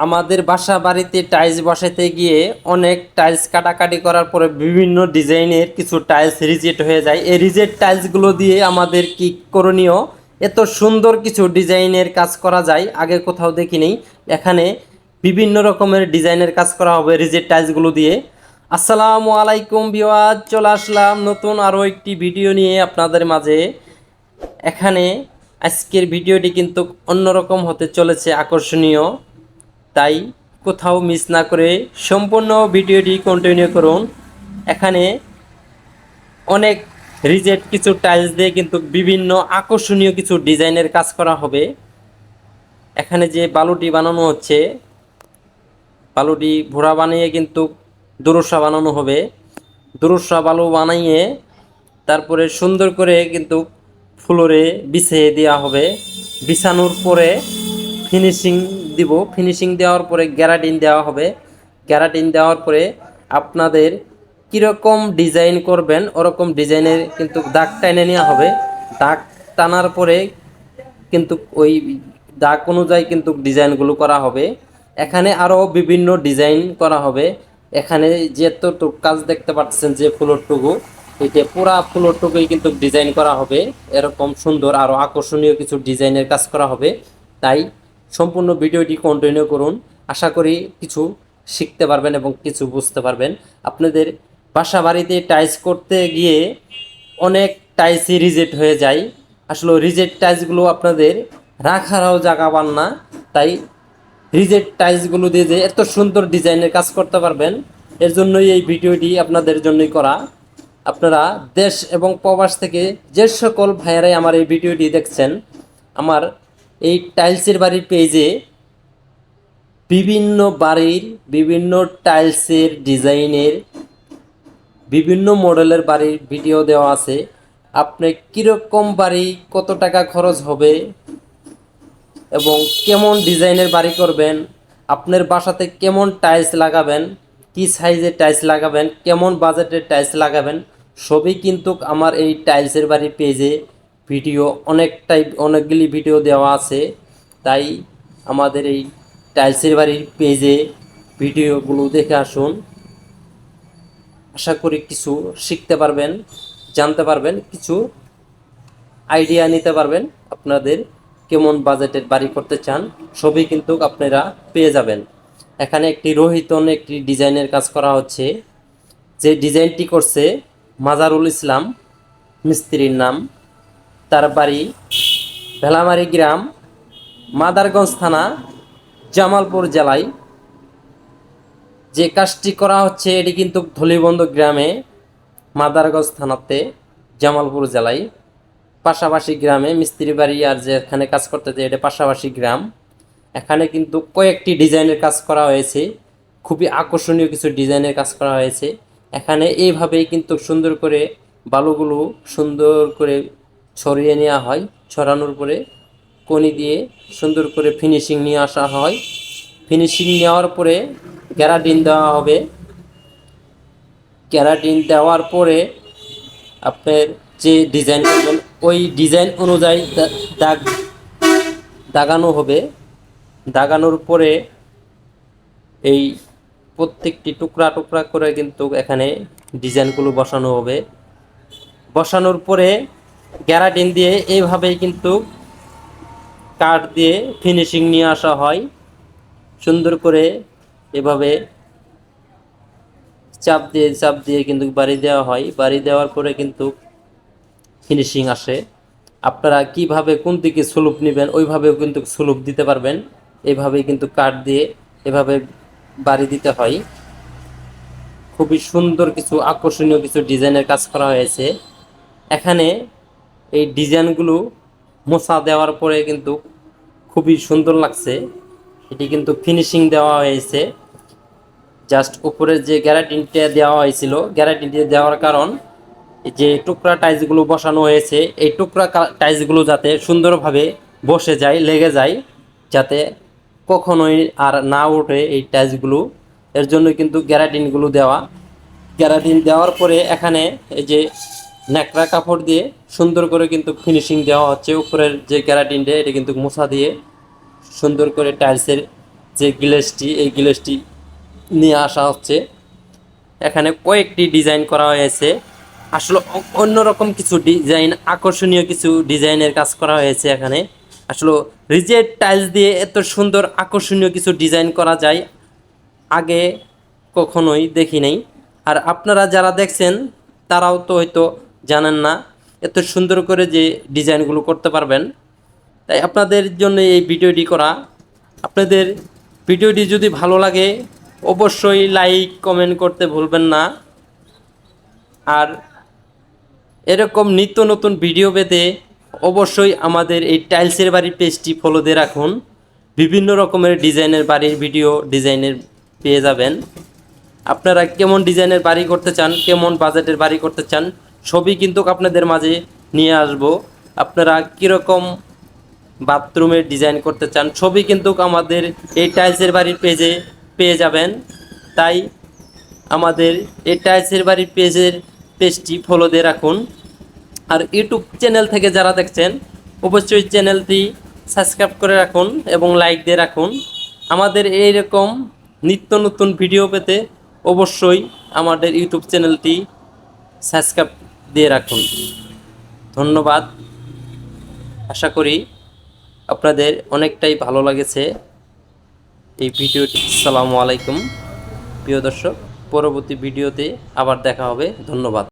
আমাদের বাসা বাড়িতে টাইলস বসাতে গিয়ে অনেক টাইলস কাটাকাটি করার পরে বিভিন্ন ডিজাইনের কিছু টাইলস রিজেক্ট হয়ে যায়। এই রিজেক্ট টাইলসগুলো দিয়ে আমাদের কি করণীয়? এত সুন্দর কিছু ডিজাইনের কাজ করা যায়, আগে কোথাও দেখিনি। এখানে বিভিন্ন রকমের ডিজাইনের কাজ করা হবে রিজেক্ট টাইলসগুলো দিয়ে। আসসালামু আলাইকুম বিওয়াজ চলে আসলাম নতুন আরও একটি ভিডিও নিয়ে আপনাদের মাঝে। এখানে আজকের ভিডিওটি কিন্তু অন্যরকম হতে চলেছে, আকর্ষণীয়। তাই কোথাও মিস না করে সম্পূর্ণ ভিডিওটি কন্টিনিউ করুন। এখানে অনেক রিজেক্ট কিছু টাইলস দিয়ে কিন্তু বিভিন্ন আকর্ষণীয় কিছু ডিজাইনের কাজ করা হবে। এখানে যে বালুটি বানানো হচ্ছে, বালুটি ভোড়া বানিয়ে কিন্তু দুরসা বানানো হবে। দুরসা বালু বানাইয়ে তারপরে সুন্দর করে কিন্তু ফ্লোরে বিছিয়ে দেওয়া হবে। বিছানোর পরে ফিনিশিং দিব। ফিনিশিং দেওয়ার পরে গ্যারাটিন দেওয়া হবে। গ্যারাটিন দেওয়ার পরে আপনাদের কীরকম ডিজাইন করবেন, ওরকম ডিজাইনের কিন্তু দাগ টেনে নেওয়া হবে। দাগ টানার পরে কিন্তু ওই দাগ অনুযায়ী কিন্তু ডিজাইনগুলো করা হবে। এখানে আরও বিভিন্ন ডিজাইন করা হবে। এখানে যেতটুকু কাজ দেখতে পাচ্ছেন যে ফ্লোরটুকু এটা পুরা ফ্লোরটুকুই কিন্তু ডিজাইন করা হবে। এরকম সুন্দর আরও আকর্ষণীয় কিছু ডিজাইনের কাজ করা হবে। তাই সম্পূর্ণ ভিডিওটি কন্টিনিউ করুন। আশা করি কিছু শিখতে পারবেন এবং কিছু বুঝতে পারবেন। আপনাদের বাসা বাড়িতে টাইলস করতে গিয়ে অনেক টাইলসই রিজেক্ট হয়ে যায়। আসলে রিজেক্ট টাইলসগুলো আপনাদের রাখারও জায়গা পান না। তাই রিজেক্ট টাইলসগুলো দিয়ে যে এত সুন্দর ডিজাইনের কাজ করতে পারবেন, এর জন্যই এই ভিডিওটি আপনাদের জন্যই করা। আপনারা দেশ এবং প্রবাস থেকে যে সকল ভাইয়ারাই আমার এই ভিডিওটি দেখছেন, আমার এই টাইলসের বাড়ির পেজে বিভিন্ন বাড়ির বিভিন্ন টাইলসের ডিজাইনের বিভিন্ন মডেলের বাড়ির ভিডিও দেওয়া আছে। আপনি কীরকম বাড়ি, কত টাকা খরচ হবে এবং কেমন ডিজাইনের বাড়ি করবেন, আপনার বাসাতে কেমন টাইলস লাগাবেন, কি সাইজের টাইলস লাগাবেন, কেমন বাজেটের টাইলস লাগাবেন, সবই কিন্তু আমার এই টাইলসের বাড়ির পেজে ভিডিও, অনেক টাইপ অনেকগুলি ভিডিও দেওয়া আছে। তাই আমাদের এই টাইলসের বাড়ির পেজে ভিডিওগুলো দেখে আসুন। আশা করি কিছু শিখতে পারবেন, জানতে পারবেন, কিছু আইডিয়া নিতে পারবেন আপনাদের কেমন বাজেটের বাড়ি করতে চান, সবই কিন্তু আপনারা পেয়ে যাবেন। এখানে একটি রোহিতন একটি ডিজাইনের কাজ করা হচ্ছে। যে ডিজাইনটি করছে মাজারুল ইসলাম মিস্ত্রির নাম। তার বাড়ি ভেলামারি গ্রাম, মাদারগঞ্জ থানা, জামালপুর জেলায়। যে কাজটি করা হচ্ছে, এটি কিন্তু ধলিবন্ধ গ্রামে, মাদারগঞ্জ থানাতে, জামালপুর জেলায়। পাশাপাশি গ্রামে মিস্ত্রি বাড়ি আর যে এখানে কাজ করতে যায় এটা পাশাপাশি গ্রাম। এখানে কিন্তু কয়েকটি ডিজাইনের কাজ করা হয়েছে, খুবই আকর্ষণীয় কিছু ডিজাইনের কাজ করা হয়েছে। এখানে এইভাবেই কিন্তু সুন্দর করে বালুগুলো সুন্দর করে ছড়িয়ে নেওয়া হয়, ছড়ানোর পরে কনি দিয়ে সুন্দর করে ফিনিশিং নিয়ে আসা হয়। ফিনিশিং নেওয়ার পরে ক্যারাটিন দেওয়া হবে। ক্যারাটিন দেওয়ার পরে আপনার যে ডিজাইন করবেন, ওই ডিজাইন অনুযায়ী দাগ, দাগানো হবে। দাগানোর পরে এই প্রত্যেকটি টুকরা টুকরা করে কিন্তু এখানে ডিজাইনগুলো বসানো হবে। বসানোর পরে গ্যারাটিন দিয়ে এইভাবেই কিন্তু কাঠ দিয়ে ফিনিশিং নিয়ে আসা হয়। সুন্দর করে এভাবে চাপ দিয়ে চাপ দিয়ে কিন্তু বাড়ি দেওয়া হয়। বাড়ি দেওয়ার পরে কিন্তু ফিনিশিং আসে। আপনারা কীভাবে কোন দিকে স্লুপ নেবেন, ওইভাবেও কিন্তু স্লুপ দিতে পারবেন। এভাবেই কিন্তু কাঠ দিয়ে এভাবে বাড়ি দিতে হয়। খুবই সুন্দর কিছু আকর্ষণীয় কিছু ডিজাইনের কাজ করা হয়েছে। এখানে এই ডিজাইনগুলো মোছা দেওয়ার পরে কিন্তু খুবই সুন্দর লাগছে। এটি কিন্তু ফিনিশিং দেওয়া হয়েছে। জাস্ট উপরের যে গ্যারাটিনটা দেওয়া হয়েছিল গ্যারাটিনটা দেওয়ার কারণ যে টুকরা টাইলসগুলো বসানো হয়েছে, এই টুকরা টাইলসগুলো যাতে সুন্দরভাবে বসে যায়, লেগে যায়, যাতে কখনোই আর না ওঠে এই টাইলসগুলো এর জন্য কিন্তু গ্যারাটিনগুলো দেওয়া। গ্যারাটিন দেওয়ার পরে এখানে এই যে ন্যাকড়া কাপড় দিয়ে সুন্দর করে কিন্তু ফিনিশিং দেওয়া হচ্ছে। উপরের যে গ্যারাটিনটা এটা কিন্তু মোছা দিয়ে সুন্দর করে টাইলসের যে গ্লেসটি এই গ্লেসটি নিয়ে আসা হচ্ছে। এখানে কয়েকটি ডিজাইন করা হয়েছে। আসলে অন্যরকম কিছু ডিজাইন আকর্ষণীয় কিছু ডিজাইনের কাজ করা হয়েছে এখানে। আসলে রিজেট টাইলস দিয়ে এত সুন্দর, আকর্ষণীয় কিছু ডিজাইন করা যায়, আগে কখনোই দেখি নাই। আর আপনারা যারা দেখছেন, তারাও তো হয়তো জানেন না, এত সুন্দর করে যে ডিজাইনগুলো করতে পারবেন। তাই আপনাদের জন্য এই ভিডিওটি করা। আপনাদের ভিডিওটি যদি ভালো লাগে, অবশ্যই লাইক, কমেন্ট করতে ভুলবেন না। আর এরকম নিত্য নতুন ভিডিও পেতে অবশ্যই আমাদের এই টাইলসের বাড়ির পেজটি ফলো দিয়ে রাখুন। বিভিন্ন রকমের ডিজাইনের বাড়ির ভিডিও ডিজাইনের পেয়ে যাবেন। আপনারা কেমন ডিজাইনের বাড়ি করতে চান, কেমন বাজেটের বাড়ি করতে চান সবই কিন্তু আপনাদের মাঝে নিয়ে আসব। আপনারা কীরকম বাথরুমের ডিজাইন করতে চান, ছবি কিন্তু আমাদের এই টাইলসের বাড়ির পেজে পেয়ে যাবেন। তাই আমাদের এই টাইলসের বাড়ির পেজের পেজটি ফলো দিয়ে রাখুন। আর ইউটিউব চ্যানেল থেকে যারা দেখছেন, অবশ্যই চ্যানেলটি সাবস্ক্রাইব করে রাখুন এবং লাইক দিয়ে রাখুন। আমাদের এইরকম নিত্য নতুন ভিডিও পেতে অবশ্যই আমাদের ইউটিউব চ্যানেলটি সাবস্ক্রাইব দিয়ে রাখুন। ধন্যবাদ। আশা করি আপনাদের অনেকটাই ভালো লাগেছে এই ভিডিওটি। আসসালামু আলাইকুম। প্রিয় দর্শক, পরবর্তী ভিডিওতে আবার দেখা হবে। ধন্যবাদ।